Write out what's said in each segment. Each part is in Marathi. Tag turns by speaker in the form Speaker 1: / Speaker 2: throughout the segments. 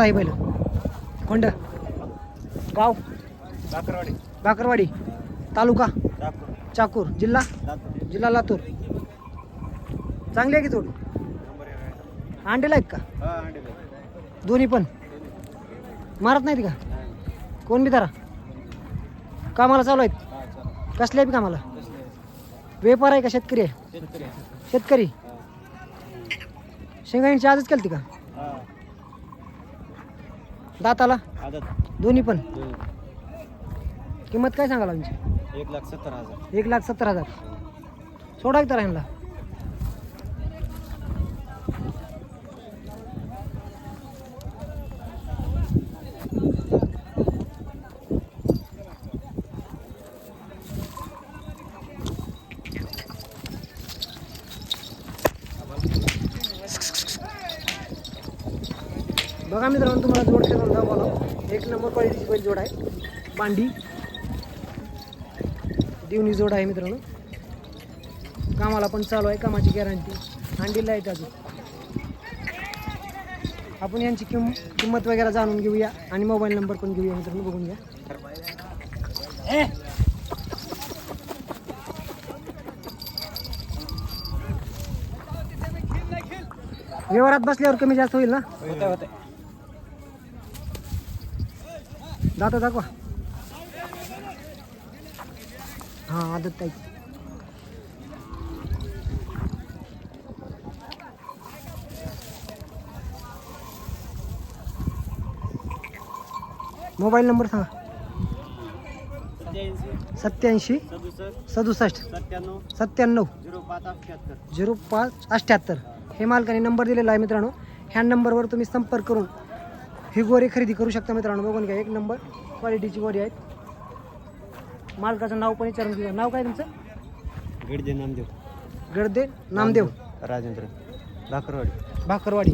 Speaker 1: आहे पहिलं कोंड. गाव?
Speaker 2: बाकरवाडी
Speaker 1: बाकरवाडी तालुका? चाकूर. जिल्हा? जिल्हा लातूर. चांगली आहे की
Speaker 2: एक
Speaker 1: अंडेला आहेत का. दोन्ही पण? मारत नाहीत का. कोण बी धरा कामाला चालू आहेत. कसल्या बी कामाला?
Speaker 2: कसले?
Speaker 1: व्यापार आहे का शेतकरी आहे?
Speaker 2: शेतकरी.
Speaker 1: शेंगाईची आजच केलती का. दाताला?
Speaker 2: आदत
Speaker 1: दोन्ही पण?
Speaker 2: दोन.
Speaker 1: किंमत काय सांगाल आमची?
Speaker 2: एक लाख सत्तर हजार.
Speaker 1: एक लाख सत्तर हजार. सोडा तर ह्यांना बघा मित्रांनो तुम्हाला जोड करून दाखवलं एक नंबर क्वालिटीची पहिली जोड बांडी दिवणी जोड आहे मित्रांनो. कामाला पण चालू आहे कामाची गॅरंटी अंडीला आहे अजून. आपण यांची किंम किंमत वगैरे जाणून घेऊया आणि मोबाईल नंबर पण घेऊया मित्रांनो बघून घ्या. व्यवहारात बसल्यावर कमी जास्त होईल ना?
Speaker 2: होते होते
Speaker 1: दाता दाखवा. हां आदत ताई मोबाईल नंबर सांगा.
Speaker 2: सत्याऐंशी सदुसष्ट सत्त्याण्णव झिरो पाच अठ्ठ्याहत्तर
Speaker 1: झिरो पाच अठ्ठ्याहत्तर हे मालकाने नंबर दिलेला आहे मित्रांनो. ह्या नंबरवर तुम्ही संपर्क करून ही गोरी खरेदी करू शकता मित्रांनो. बघून घ्या एक नंबर क्वालिटीची गोरी आहेत. मालकाचं नाव पण विचारून घेऊया. नाव काय तुमचं?
Speaker 2: गडजे नामदेव.
Speaker 1: गडदे नामदेव.
Speaker 2: राजेंद्र. बाकरवाडी
Speaker 1: भाकरवाडी.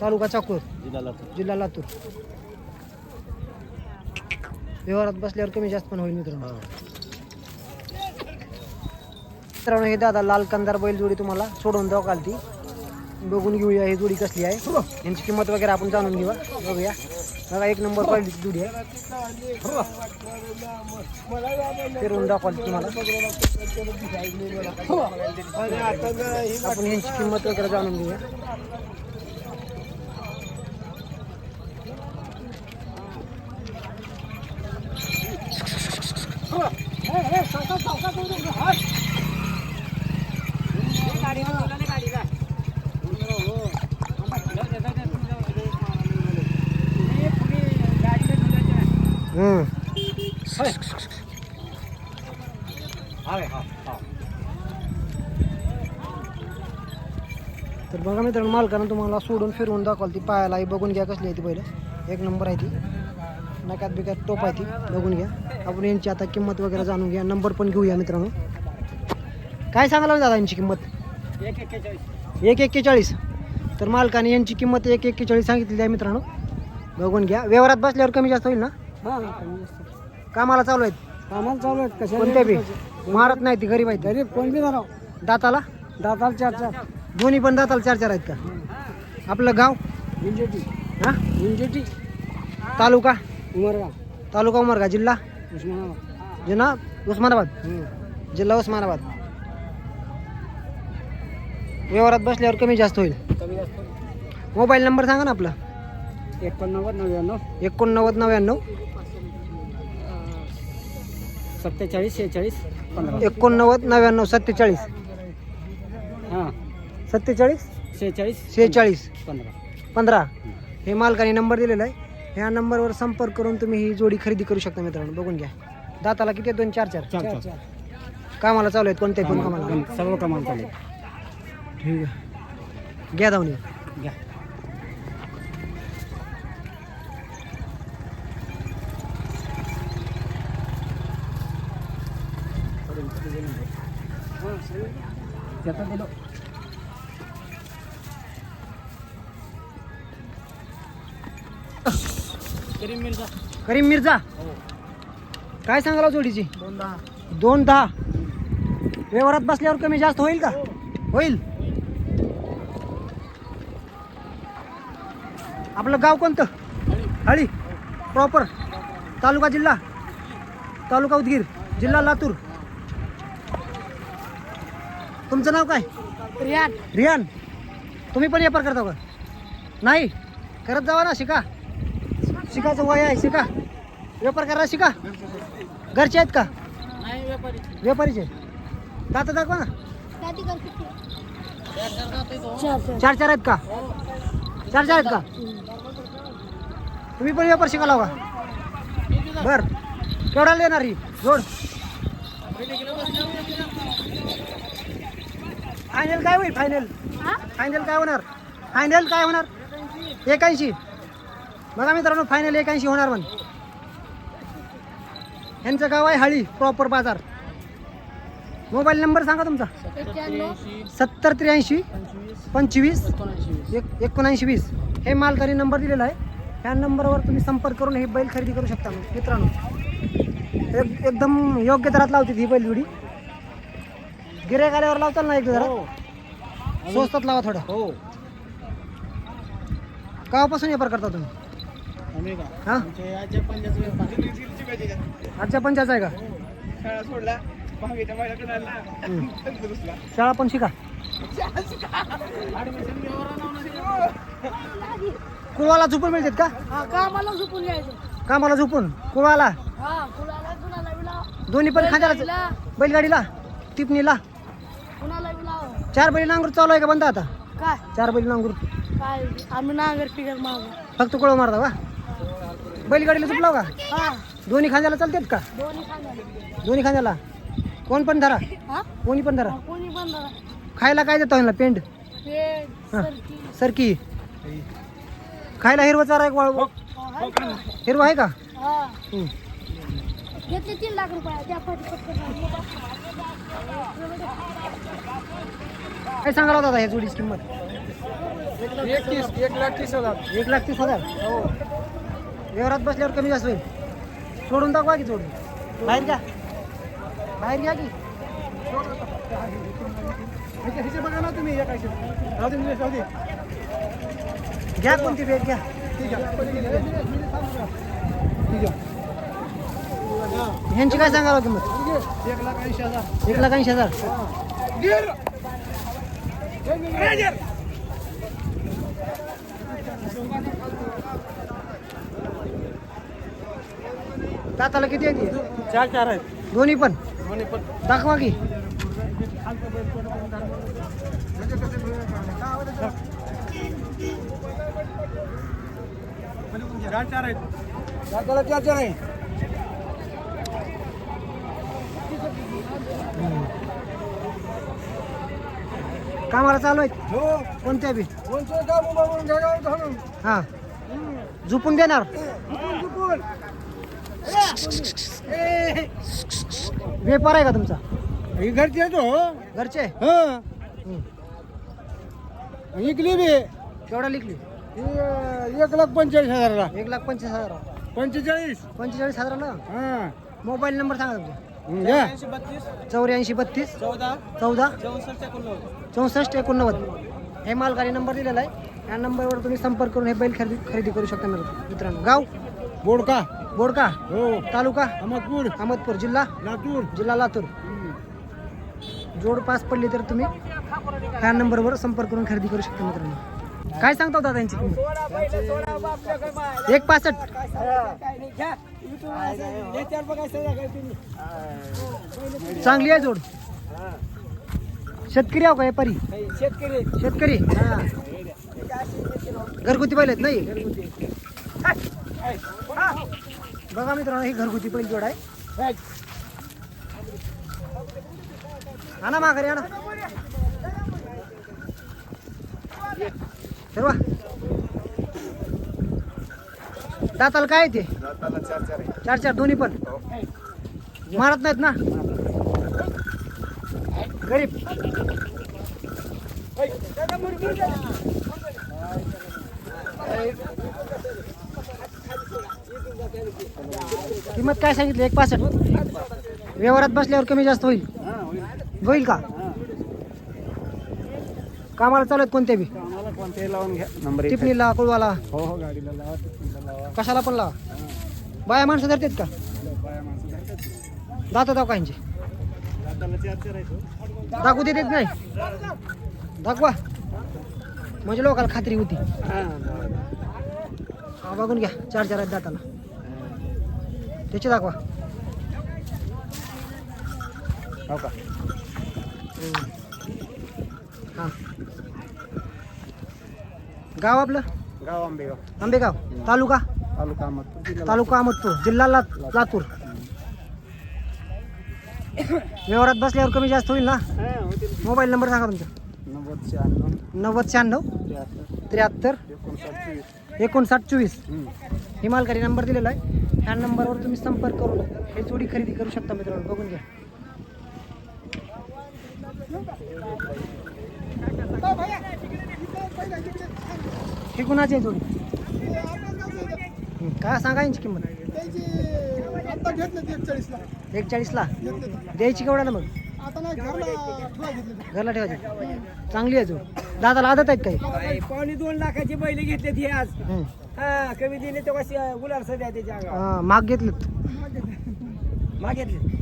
Speaker 1: तालुका चाकूर.
Speaker 2: जिल्हा लातूर.
Speaker 1: जिल्हा लातूर. व्यवहारात बसल्यावर कमी जास्त पण होईल मित्रांनो. मित्रांनो हे दादा लाल कंदार बैल जोडी तुम्हाला सोडून जाऊ काल ती बघून घेऊया ही जोडी कसली आहे. यांची किंमत वगैरे आपण जाणून घेऊया बघूया. बघा एक नंबर क्वालिटीची दूध आहे. फिरवून दाखवाल तुम्हाला. आपण यांची किंमत वगैरे जाणून घेऊया. हे हम्म. तर बघा मित्रांनो मालकानं तुम्हाला सोडून फिरवून दाखवाल ती पायाला बघून घ्या कसली आहे ती पहिलं एक नंबर आहे ती. नकात बिकात टोप आहे ती बघून घ्या. आपण यांची आता किंमत वगैरे जाणून घ्या. नंबर पण घेऊया मित्रांनो. काय सांगायला दादा यांची किंमत?
Speaker 2: एक एक्केचाळीस.
Speaker 1: एक एक्केचाळीस तर मालकाने यांची किंमत एक एक्केचाळीस सांगितलेली आहे मित्रांनो. बघून घ्या. व्यवहारात बसल्यावर कमी जास्त होईल ना? कामाला चालू आहेत.
Speaker 3: कामाला चालू आहेत. कशा
Speaker 1: कोणत्या बी? मारत नाही ती गरीब आहेत
Speaker 3: गरीब कोण बी
Speaker 1: दाताला?
Speaker 3: दाताला चार चार.
Speaker 1: दोन्ही पण दाताला चार चार आहेत का? आपलं गाव?
Speaker 3: इंजेटी
Speaker 1: हा?
Speaker 3: इंजेटी
Speaker 1: तालुका?
Speaker 3: उमरगा
Speaker 1: तालुका उमरगा जिल्हा?
Speaker 3: उस्मानाबाद.
Speaker 1: जिल्हा? उस्मानाबाद.
Speaker 3: हम्म.
Speaker 1: जिल्हा उस्मानाबाद. व्यवहारात बसल्यावर कमी जास्त होईल. मोबाईल नंबर सांगा ना आपला.
Speaker 3: एकोणनव्वद नव्याण्णव.
Speaker 1: एकोणनव्वद नव्याण्णव.
Speaker 3: सत्तेचाळीस शेहेचाळीस
Speaker 1: एकोणनव्वद नव्याण्णव सत्तेचाळीस.
Speaker 3: हां
Speaker 1: सत्तेचाळीस?
Speaker 3: शेहेचाळीस
Speaker 1: शेहेचाळीस
Speaker 3: पंधरा.
Speaker 1: पंधरा. हे मालकाने नंबर दिलेला आहे. ह्या नंबरवर संपर्क करून तुम्ही ही जोडी खरेदी करू शकता मित्रांनो. बघून घ्या. दाताला किती आहेत? दोन चार चार.
Speaker 3: चार चार.
Speaker 1: कामाला चालू आहेत. कोणत्याही पण कामाला.
Speaker 3: सर्व कामाला चालू
Speaker 1: ठीक आहे. घ्या धावून या.
Speaker 3: घ्या त्याचा दिलो. मिर्झा
Speaker 1: करीम मिर्झा काय सांगाल जोडीची?
Speaker 3: दोन दहा.
Speaker 1: दोन दहा. व्यवहारात बसल्यावर कमी जास्त होईल का? होईल. आपलं गाव कोणतं? हळी. प्रॉपर. तालुका जिल्हा. तालुका उदगीर. जिल्हा लातूर. तुमचं नाव काय?
Speaker 4: रियान.
Speaker 1: रियान. तुम्ही पण व्यापार करता का? नाही? करत जावा ना शिका. शिकायचं वय आहे शिका. व्यापार करा शिका. घरचे आहेत का?
Speaker 3: नाही व्यापारी
Speaker 1: व्यापारीचे. दाता दाखवा ना.
Speaker 4: चार चार
Speaker 1: चार चार. आहेत का? चार चार आहेत का? तुम्ही पण व्यापार शिकायला का बर. केवढा येणार ही? जोड. फायनल काय होईल फायनल? फायनल काय होणार? फायनल काय होणार? एकाऐंशी. बघा मित्रांनो फायनल एकाऐंशी होणार पण यांचं गाव आहे हळी प्रॉपर बाजार. मोबाईल नंबर सांगा तुमचा. सत्तर त्र्याऐंशी पंचवीस एक एकोणऐंशी वीस. हे मालकाने नंबर दिलेला आहे. ह्या नंबरवर तुम्ही संपर्क करून ही बैल खरेदी करू शकता मित्रांनो. एक एकदम योग्य दरात लावते ही बैल जुडी. गिरेक आल्यावर लावताल ना एक जरा? स्वस्तात लावा थोडं.
Speaker 3: हो.
Speaker 1: गावापासून व्यापार करता तुम्ही? हा?
Speaker 3: आजच्या
Speaker 1: पंचायत आहे का?
Speaker 2: शाळा सोडला भागीच्या महिन्याकडे आला
Speaker 1: हम्म. शाळा पण शिका.
Speaker 3: ऍडमिशन घेऊन
Speaker 1: कुळवाला झोपून मिळतात का?
Speaker 4: हा कामाला झोपून यायचं
Speaker 1: कामाला झोपून?
Speaker 4: हा विला?
Speaker 1: दोन्ही पण खांद्याला बैलगाडीला. टिपणीला? चार बैल नांगूर चालू आहे का बंद आता?
Speaker 4: काय?
Speaker 1: चार बैल नांगूर
Speaker 4: काय? आम्ही नांगर पिगर माग.
Speaker 1: फक्त कुळ मारता का? बैलगाडीला झुपलाव का?
Speaker 4: हा
Speaker 1: दोन्ही खांद्याला चालतात का?
Speaker 4: दोन्ही खांदा
Speaker 1: दोन्ही खांद्याला? कोण पण धरा.
Speaker 4: हा?
Speaker 1: कोणी पण धरा.
Speaker 4: कोणी पण धरा.
Speaker 1: खायला काय देतो ह्यांना? पेंड
Speaker 4: पेट
Speaker 1: हा.
Speaker 4: सरकी.
Speaker 1: सरकी. खायला हिरवा चारा एक वाळ
Speaker 4: हा, आहे का?
Speaker 1: हिरवा आहे का?
Speaker 4: हा.
Speaker 1: हम्म.
Speaker 4: घेतले तीन लाख रुपये. त्या पाठी पटकन.
Speaker 1: काय सांगायला होता आता ह्या जोडीची किंमत?
Speaker 3: एक तीस एक लाख तीस हजार.
Speaker 1: एक लाख तीस हजार? हो. व्यवहारात बसल्यावर कमी जास्त होईल. सोडून दाखवा की सोडून बाहेर घ्या बाहेर घ्या की.
Speaker 3: बघा ना तुम्ही दे
Speaker 1: घ्या कोणती भेट घ्या. ह्यांची काय सांगावं किंमत
Speaker 3: एक लाख ऐंशी हजार
Speaker 1: एक लाख ऐंशी हजार. दाताला किती आहे?
Speaker 3: चार चार आहेत.
Speaker 1: दोन्ही पण?
Speaker 3: म्हणे पण.
Speaker 1: दाखवा की.
Speaker 3: चार चार आहेत. दाताला चार चार आहे.
Speaker 1: कामाला चालू आहेत?
Speaker 3: हो.
Speaker 1: कोणत्या बी?
Speaker 3: काम घ्या घालून
Speaker 1: हा. झोपून देणार? व्यापार आहे का तुमचा?
Speaker 3: ही घरची आहे तो
Speaker 1: घरचे?
Speaker 3: हा.
Speaker 1: हम्म.
Speaker 3: इकली बी.
Speaker 1: केवढा लिखली
Speaker 3: ही एक लाख पंचेचाळीस हजारला.
Speaker 1: एक लाख पंचवीस हजार
Speaker 3: पंचेचाळीस.
Speaker 1: पंचेचाळीस हजाराला?
Speaker 3: हा.
Speaker 1: मोबाईल नंबर सांगा तुमचा.
Speaker 3: घ्या.
Speaker 1: चौऱ्याऐंशी बत्तीस.
Speaker 3: चौदा.
Speaker 1: चौदा.
Speaker 3: चौसष्ट एकोणनव्वद.
Speaker 1: चौसष्ट एकोणनव्वद. हे मालगाडी नंबर दिलेला आहे. या नंबरवर तुम्ही संपर्क करून हे बैल खरेदी खरेदी करू शकता मित्र- मित्रांनो. गाव?
Speaker 3: बोडका.
Speaker 1: बोडका?
Speaker 3: हो.
Speaker 1: तालुका?
Speaker 3: अहमदपूर.
Speaker 1: अहमदपूर जिल्हा?
Speaker 3: लातूर.
Speaker 1: जिल्हा लातूर. जोड पास पडली तर तुम्ही ह्या नंबरवर संपर्क करून खरेदी करू शकता मित्रांनो. काय सांगता दादा यांची किंमत एक पासष्ट. चांगली आहे जोड. शेतकरी आहो का व्यापारी
Speaker 3: शेतकरी
Speaker 1: शेतकरी? घरगुती आहेत नाही? बघा मित्रांनो ही घरगुती बैल जोड आहे. आणा माघारी आणा. सर्वा दाताला काय ते? चार चार दोन्ही पण. मारत नाहीत ना? गरीब. किंमत काय सांगितली? एक पासष्ट. व्यवहारात बसल्यावर कमी जास्त होईल. होईल का? कामाला चालू आहेत कोणत्या बी?
Speaker 3: हे लावून घ्या. नंबर.
Speaker 1: टिपणीला कुळवाला.
Speaker 3: हो हो गाडीला लावा टिपणीला लावा.
Speaker 1: कशाला पण लावा. बाया माणसं धरतात का?
Speaker 3: बाया माणसं धरतात.
Speaker 1: दाता दाव काहींचे. दाखवू देत नाही? दाखवा. म्हणजे लोकांना खात्री होती.
Speaker 3: हा.
Speaker 1: हा बघून घ्या. चार चार आहेत दाताला. त्याची दाखवा.
Speaker 3: हो का?
Speaker 1: हां. गाव आपलं?
Speaker 3: गाव आंबेगाव.
Speaker 1: आंबेगाव. तालुका?
Speaker 3: तालुका अहमदपूर. जिल्हा
Speaker 1: तालुका अहमदपूर. जिल्हा ला लातूर. व्यवहारात बसल्यावर कमी जास्त होईल ना?
Speaker 3: हा.
Speaker 1: मोबाईल नंबर सांगा तुमचा.
Speaker 3: नव्वद शहाण्णव.
Speaker 1: नव्वद शहाण्णव?
Speaker 3: त्र्याहत्तर. एकोणसाठ चोवीस.
Speaker 1: एकोणसाठ चोवीस. हिमालकरी नंबर दिलेला आहे. ह्या नंबरवर तुम्ही संपर्क करून हे जोडी खरेदी करू शकता मित्रांनो. बघून घ्या. ही कुणाची आहे जोडी? काय सांगा यांची किंमत?
Speaker 3: एकचाळीसला.
Speaker 1: एक चाळीसला द्यायची केवढ्याला मग?
Speaker 3: आता नाही घरला ठेवा घेतले
Speaker 1: घरला ठेवायची चांगली आहे जोड दादाला आदत आहेत काही?
Speaker 2: पावणे दोन लाखाची बैल घेतले ती आज.
Speaker 1: हं.
Speaker 2: हा कमी दिले तेव्हा गुलाल सध्या त्याच्या अंगावर
Speaker 1: हा, माग घेतलेत.
Speaker 2: मागितले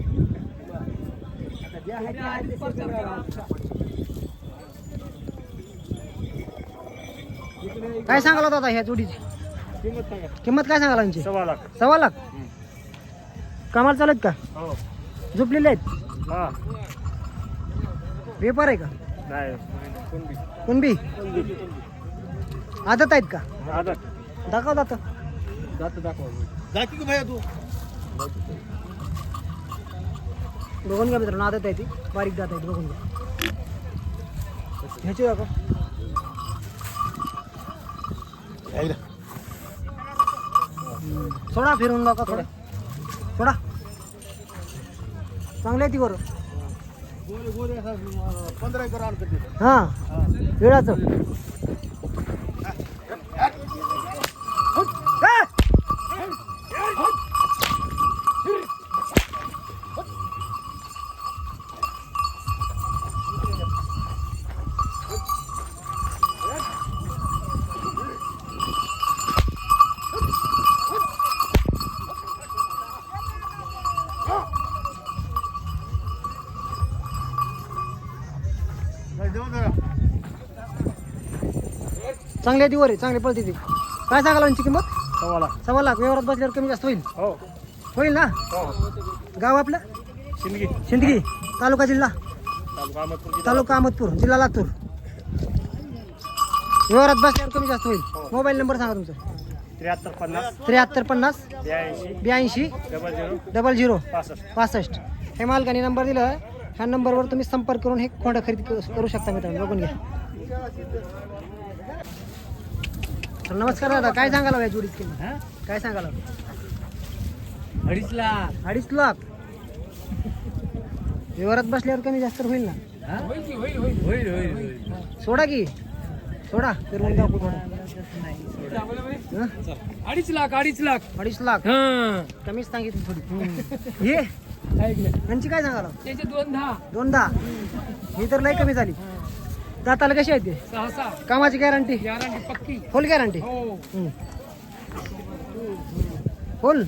Speaker 1: काय सांगाला दादा ह्या जोडीची
Speaker 3: किंमत सांगा
Speaker 1: किंमत काय सांगाला यांची?
Speaker 3: सव्वा लाख.
Speaker 1: सव्वा लाख? कामाला चालत का?
Speaker 3: हो.
Speaker 1: झोपलेले आहेत?
Speaker 3: हा.
Speaker 1: पेपर आहे का?
Speaker 3: नाही. कोण बी
Speaker 1: कुणबी. आदत आहेत का?
Speaker 3: आता
Speaker 1: दाखव दात.
Speaker 3: जात दाखवा. जाती का भैया तू?
Speaker 1: बघून घ्या मित्रांनो आदत आहे ती. बारीक दात आहेत बघून घ्या. ह्याची दाखव. सोडा फिरून दाखवा थोडा. सोडा. चांगली आहे ती बरं
Speaker 3: पंधरा एकर.
Speaker 1: हां. वेळाचं. चांगली आहे ती वर आहे. चांगली पळते ती काय सांगाल यांची किंमत?
Speaker 3: सव्वा लाख.
Speaker 1: सव्वा लाख. व्यवहारात बसल्यावर कमी जास्त होईल?
Speaker 3: हो.
Speaker 1: होईल ना?
Speaker 3: हो.
Speaker 1: गाव आपलं?
Speaker 3: शिंदगी.
Speaker 1: शिंदगी. तालुका जिल्हा?
Speaker 3: तालुका अहमदपूर जिल्हा.
Speaker 1: तालुका अहमदपूर जिल्हा लातूर. व्यवहारात बसल्यावर कमी जास्त होईल? मोबाईल नंबर सांगा तुमचा.
Speaker 3: त्र्याहत्तर पन्नास.
Speaker 1: त्र्याहत्तर पन्नास.
Speaker 3: ब्याऐंशी.
Speaker 1: ब्याऐंशी.
Speaker 3: Double zero.
Speaker 1: Double zero.
Speaker 3: पासष्ट.
Speaker 1: हे मालकाने नंबर दिला आहे. ह्या नंबरवर तुम्ही संपर्क करून हे खोंडा खरेदी क- करू शकता मित्रांनो. बघून घ्या. तर नमस्कार दादा काय सांगाला या जोडीची किंमत काय सांगाला
Speaker 2: अडीच लाख.
Speaker 1: अडीच लाख? व्यवहारात बसल्यावर कमी जास्त होईल ना?
Speaker 2: होईल होईल होईल होईल होईल.
Speaker 1: सोडा की. सोडा फिरवून दाखवू थोडा. हं?
Speaker 2: अडीच लाख अडीच लाख.
Speaker 1: अडीच लाख?
Speaker 2: हा.
Speaker 1: कमीच सांगितली थोडी. ये यांची काय सांगाला
Speaker 2: त्याचे दोन दहा.
Speaker 1: दोन दहा? ही तर लय कमी झाली. दाताला कशी आहे ते?
Speaker 2: सहा सहा
Speaker 1: कामाची गॅरंटी
Speaker 2: गॅरंटी पक्की.
Speaker 1: फुल गॅरंटी
Speaker 2: हो.
Speaker 1: फुल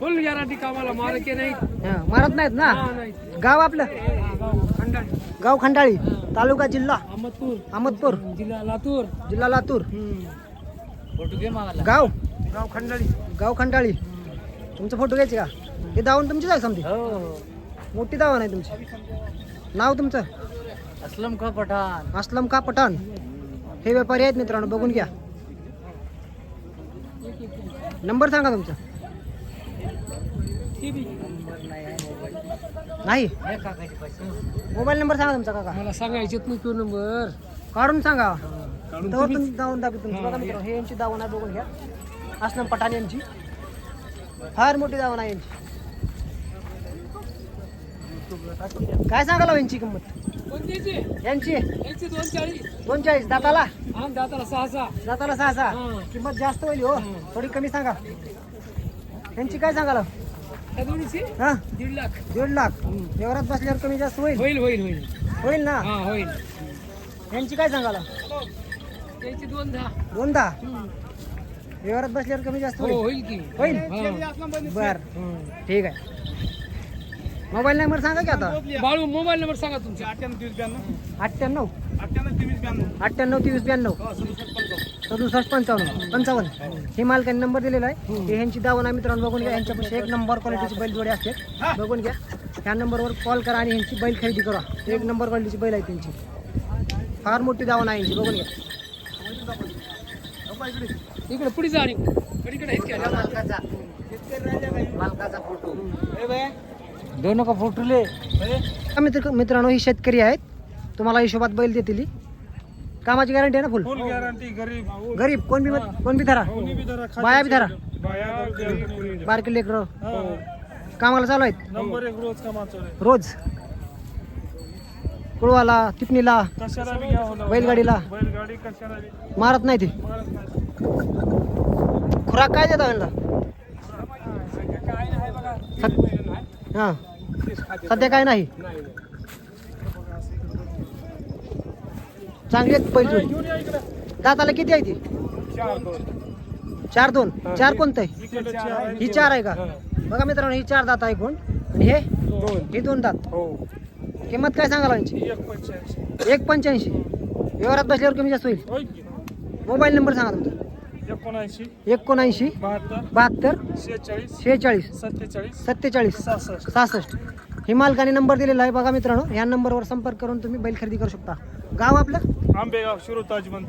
Speaker 2: फुल गॅरंटी कामाला. मार के नाही
Speaker 1: मारत नाहीत ना?
Speaker 2: हा, नाही
Speaker 1: गाव आपलं?
Speaker 2: खंडाळी.
Speaker 1: गाव खंडाळी? तालुका जिल्हा?
Speaker 2: अहमदपूर.
Speaker 1: अहमदपूर?
Speaker 2: जिल्हा लातूर.
Speaker 1: जिल्हा लातूर.
Speaker 2: फोटो घे
Speaker 1: गाव?
Speaker 2: गाव खंडाळी.
Speaker 1: गाव खंडाळी. तुमचं फोटो घ्यायचे का? हे दावून तुमची जाय समजे
Speaker 2: हो.
Speaker 1: मोठी दावा नाही तुमची. नाव तुमचं?
Speaker 2: असलम का पठाण
Speaker 1: असलम का पठाण हे व्यापारी आहेत मित्रांनो बघून घ्या. नंबर सांगा तुमचा. नाही मोबाईल नंबर सांगा तुमचा काका.
Speaker 2: मला सांगायचे नाही तो नंबर.
Speaker 1: काढून सांगा. तुम्ही. दावून तुमची. बघा मित्रांनो हे यांची दावण आहे बघून घ्या. असलम पठाण यांची. फार मोठी दावण आहे यांची. काय सांगाल हो यांची किंमत? यांची?
Speaker 2: दोन चाळीस
Speaker 1: दोन चाळीस दाताला?
Speaker 2: हा दाताला सहा सहा
Speaker 1: दाताला सहा सहा
Speaker 2: हा.
Speaker 1: किंमत जास्त होईल हो. थोडी कमी सांगा. यांची काय सांगाल हा?
Speaker 2: दीड लाख.
Speaker 1: दीड लाख. व्यवहारात बसल्यावर कमी जास्त होईल?
Speaker 2: होईल होईल होईल.
Speaker 1: होईल ना?
Speaker 2: हा होईल.
Speaker 1: यांची काय सांगाल
Speaker 2: त्याची दोन दहा.
Speaker 1: दोन दहा. व्यवहारात बसल्यावर कमी जास्त
Speaker 2: हो
Speaker 1: होईल?
Speaker 2: होईल की.
Speaker 1: होईल?
Speaker 2: हा.
Speaker 1: बर. ठीक आहे. मोबाईल नंबर सांगा की आता?
Speaker 2: बाळू मोबाईल नंबर सांगा तुमचा.
Speaker 3: अठ्ठ्याण्णव तेवीस ब्याण्णव.
Speaker 1: अठ्ठ्याण्णव?
Speaker 3: अठ्ठ्याण्णव तेवीस ब्याण्णव.
Speaker 1: अठ्ठ्याण्णव तेवीस ब्याण्णव. सदुसष्ट पंचावन्न. पंचावन्न. हे. मालकाने नंबर दिलेला आहे. हे. ह्यांची दावण आहे मित्रांनो. बघून घ्या. यांच्यापाशी एक नंबर क्वालिटीची बैल जोडी असते. बघून घ्या. ह्या नंबरवर कॉल करा आणि ह्यांची बैल खरेदी करा. एक नंबर क्वालिटीची बैल आहे त्यांची. फार मोठी दावण आहे यांची. बघून घ्या.
Speaker 2: इकडे पुढे जा आणि इकडे आहेत का?
Speaker 1: दोन नका फोटोले. मित्र मित्रांनो ही शेतकरी आहेत. तुम्हाला हिशोबात बैल देतील ही. कामाची गॅरंटी आहे ना फुल
Speaker 3: फुल गॅरंटी गरीब.
Speaker 1: गरीब. कोण बी कोण बी धरा.
Speaker 3: कोणी बी धरा
Speaker 1: बाया बी धरा. बारकी लेकर
Speaker 3: हा.
Speaker 1: कामाला चालू आहेत?
Speaker 3: नंबर एक रोज कामाचा रे
Speaker 1: रोज? कुळवाला तिपणीला. बैलगाडीला.
Speaker 3: बैलगाडी कशाला बी
Speaker 1: मारत नाही ते. खुराक काय देता यांना
Speaker 3: काय नाही बघा
Speaker 1: सद- हां. सध्या काय नाही? चांगली आहेत बैल दाताला किती आहे ती?
Speaker 3: चार दोन.
Speaker 1: चार कोणतं आहे? ही चार आहे का? बघा मित्रांनो ही चार दात आहे कोण? आणि हे
Speaker 3: हे?
Speaker 1: ही दोन दात. किंमत काय सांगाल यांची?
Speaker 3: एक पंच्याऐंशी.
Speaker 1: व्यवहारात बसल्यावर कमी जास्त होईल. मोबाईल नंबर सांगा तुमचा.
Speaker 3: एकोणऐंशी
Speaker 1: एकोणऐंशी
Speaker 3: बहात्तर
Speaker 1: बहात्तर
Speaker 3: शेहेचाळीस
Speaker 1: शेहेचाळीस
Speaker 3: सत्तेचाळीस
Speaker 1: सत्तेचाळीस
Speaker 3: सहासष्ट.
Speaker 1: सहासष्ट. ही मालकाने नंबर दिलेला आहे बघा मित्रांनो. ह्या नंबरवर संपर्क करून तुम्ही बैल खरेदी करू शकता. गाव आपलं?
Speaker 3: आंबेगाव शिरूर ताजमन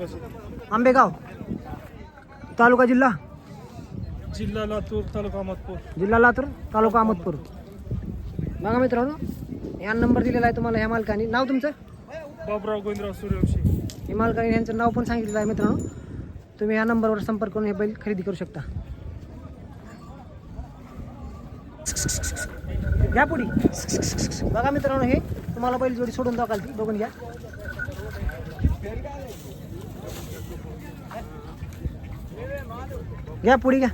Speaker 1: आंबेगाव. तालुका जिल्हा?
Speaker 3: जिल्हा लातूर तालुका अहमदपूर.
Speaker 1: जिल्हा लातूर तालुका अहमदपूर. बघा मित्रांनो या नंबर दिलेला आहे तुम्हाला ह्या मालकाने. नाव तुमचं?
Speaker 3: बाबराव गोविंदराव सूर्यवंशी.
Speaker 1: हे मालकाने यांचं नाव पण सांगितलेलं आहे मित्रांनो. तुम्ही हा नंबर संपर्क करून हे बैल खरेदी करू शकता. घ्या पुढी. बघा मित्रांनो बैल जोडी सोड़न दवा ती बघून घ्या. घ्या पुढी, घ्या.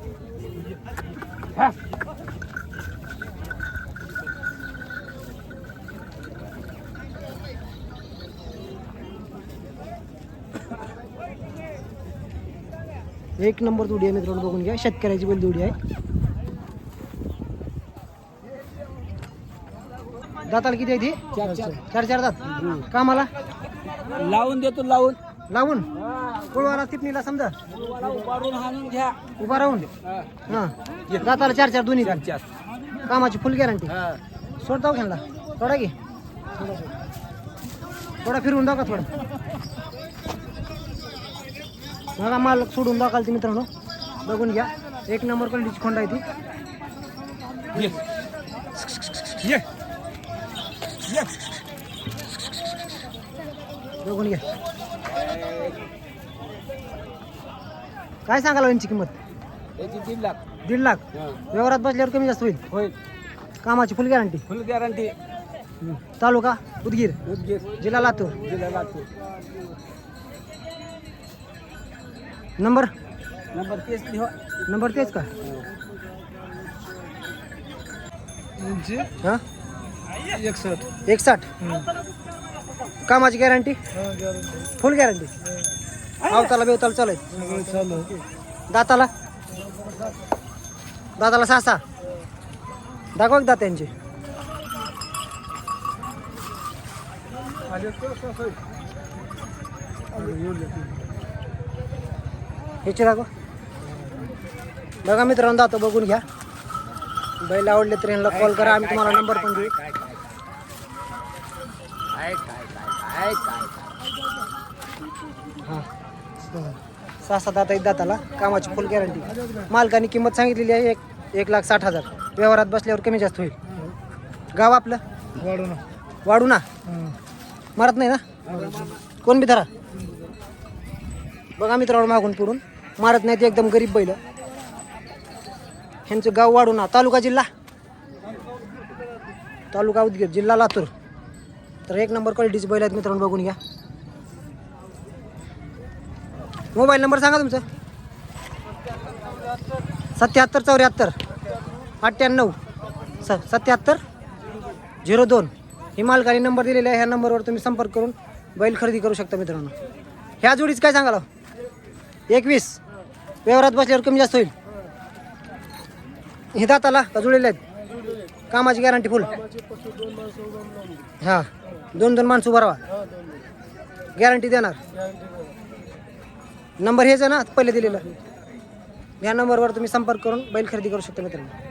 Speaker 1: एक नंबर जोडी आहे मित्रांनो बघून घ्या. शेतकऱ्याची बैल जोडी आहे. दाताला किती आहे ती? चार चार. दात. कामाला?
Speaker 2: लावून देतो लावून.
Speaker 1: लावून? कुळवाला टिपणीला समजा?
Speaker 2: घ्या.
Speaker 1: उभा राहून? हा. दाताला चार चार दोन्ही? कामाची फुल गॅरंटी सोडताव घ्यायला थोडा घे थोडा फिरवून दाखवा थोडा. बघा माल सोडून दाखवाल ती मित्रांनो. बघून घ्या. एक नंबर क्वालिटीची खोंड आहे ती.
Speaker 3: ये.
Speaker 1: बघून घ्या. काय सांगाल यांची किंमत?
Speaker 2: तीन लाख.
Speaker 1: दीड लाख? व्यवहारात बसल्यावर कमी जास्त होईल?
Speaker 2: होईल.
Speaker 1: कामाची फुल गॅरंटी?
Speaker 2: Full guarantee.
Speaker 1: तालुका उदगीर?
Speaker 2: उदगीर.
Speaker 1: जिल्हा लातूर?
Speaker 2: जिल्हा लातूर.
Speaker 1: नंबर?
Speaker 2: नंबर तेच लिहा.
Speaker 1: नंबर तेच का? हा?
Speaker 3: एकसष्ट
Speaker 1: एकसाठ? कामाची गॅरंटी फुल गॅरंटी अवताला बेवताला चालू आहे.
Speaker 3: चालू
Speaker 1: दाताला? दाताला सहा सहा. दाखवा की दात त्यांचे ह्याचे दाखवा बघा मित्रांनो दातो बघून घ्या. बैल आवडले तर यांना कॉल करा आम्ही तुम्हाला नंबर पण देऊ. हां. सहा सात दात आहेत दाताला कामाची फुल गॅरंटी मालकाने किंमत सांगितलेली आहे एक एक लाख साठ हजार. व्यवहारात बसल्यावर कमी जास्त होईल. गाव आपलं?
Speaker 3: वाढू ना
Speaker 1: वाढू ना मारत नाही ना? कोण बी धरा. बघा मित्रांनो मागून पुढून. मारत नाही ते एकदम गरीब बैल. ह्यांचं गाव वाढू ना तालुका जिल्हा. तालुका उदगीर जिल्हा लातूर. तर एक नंबर क्वालिटीचे बैल आहेत मित्रांनो बघून घ्या. मोबाईल नंबर सांगा तुमचा. सत्याहत्तर चौऱ्याहत्तर अठ्ठ्याण्णव स सत्याहत्तर झिरो दोन. ही मालकाने नंबर दिलेला आहे ह्या नंबरवर तुम्ही संपर्क करून बैल खरेदी करू शकता मित्रांनो. ह्या जोडीच काय सांगाल? एकवीस. व्यवहारात बसल्यावर कमी जास्त होईल. हे दाताला का जुळलेले आहेत? कामाची गॅरंटी फुल हा. दोन दोन माणसं उभा राहा. गॅरंटी देणार. नंबर हेच आहे ना पहिले दिलेला. या नंबरवर तुम्ही संपर्क करून बैल खरेदी करू शकता मित्रांनो.